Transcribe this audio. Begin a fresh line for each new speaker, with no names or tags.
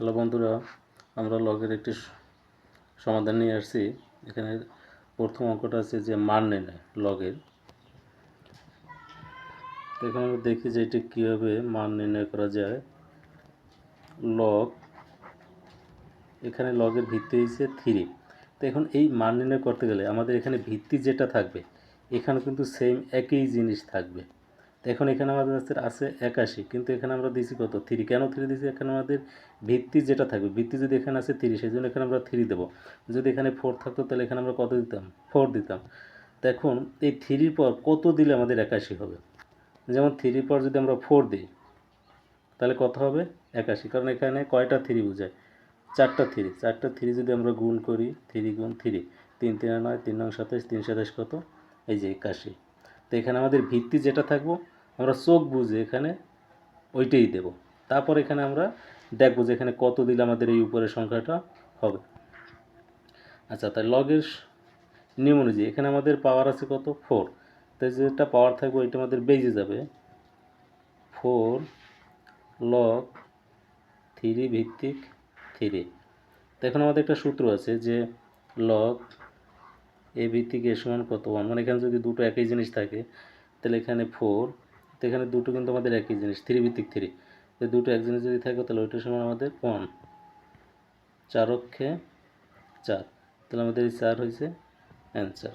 Hello বন্ধুরা, আমরা লগের একটি সমাধান নিয়ে আসছি। এখানে প্রথম অঙ্কটা আছে যে মান নির্ণয় লগের এখানে আমরা দেখি যে এটি কীভাবে মান নির্ণয় করা যায়। লগ এখানে লগের ভিত্তি হয়েছে থ্রি তো এখন এই মান নির্ণয় করতে গেলে আমাদের এখানে ভিত্তি যেটা থাকবে এখানে কিন্তু সেম একই জিনিস থাকবে। এখন এখানে আমাদের আছে আছে একাশি, কিন্তু এখানে আমরা দিছি কত? থ্রি। কেন থ্রি দিছি? এখানে আমাদের ভিত্তি যেটা থাকবে, ভিত্তি যদি এখানে আছে থ্রি সেই জন্য এখানে আমরা থ্রি দেবো। যদি এখানে ফোর থাকতো, তাহলে এখানে আমরা কত দিতাম? ফোর দিতাম। তো এখন এই থ্রির পর কত দিলে আমাদের একাশি হবে? যেমন থ্রির পর যদি আমরা ফোর দিই, তাহলে কত হবে? একাশি। কারণ এখানে কয়টা থ্রি বোঝায়? চারটা থ্রি। চারটা থ্রি যদি আমরা গুণ করি, থ্রি গুণ থ্রি, তিন তিন, নয় তিন, নয়, সাতাশ, তিন, সাতাশ কত? এই যে একাশি। তো এখানে আমাদের ভিত্তি যেটা থাকব, আমরা চোখ বুঝে এখানে ওইটাই দেব। তারপর এখানে আমরা দেখব যে এখানে কত দিলে আমাদের এই উপরের সংখ্যাটা হবে। আচ্ছা তাই লগের নিয়ম অনুযায়ী এখানে আমাদের পাওয়ার আছে কত? ফোর তাই যেটা পাওয়ার থাকবে, ওইটা আমাদের বেজে যাবে। ফোর লগ থ্রি ভিত্তিক থ্রি তো এখন আমাদের একটা সূত্র আছে যে লগ এ এ সমান কত ওয়ান মানে এখানে যদি দুটো একই জিনিস থাকে তাহলে এখানে ফোর তো এখানে দুটো কিন্তু আমাদের একই জিনিস থ্রি ভিত্তিক থ্রি তো দুটো এক জিনিস যদি থাকে তাহলে ওইটার সমান আমাদের ওয়ান চার অক্ষে চার তাহলে আমাদের এই চার হয়েছে অ্যান্সার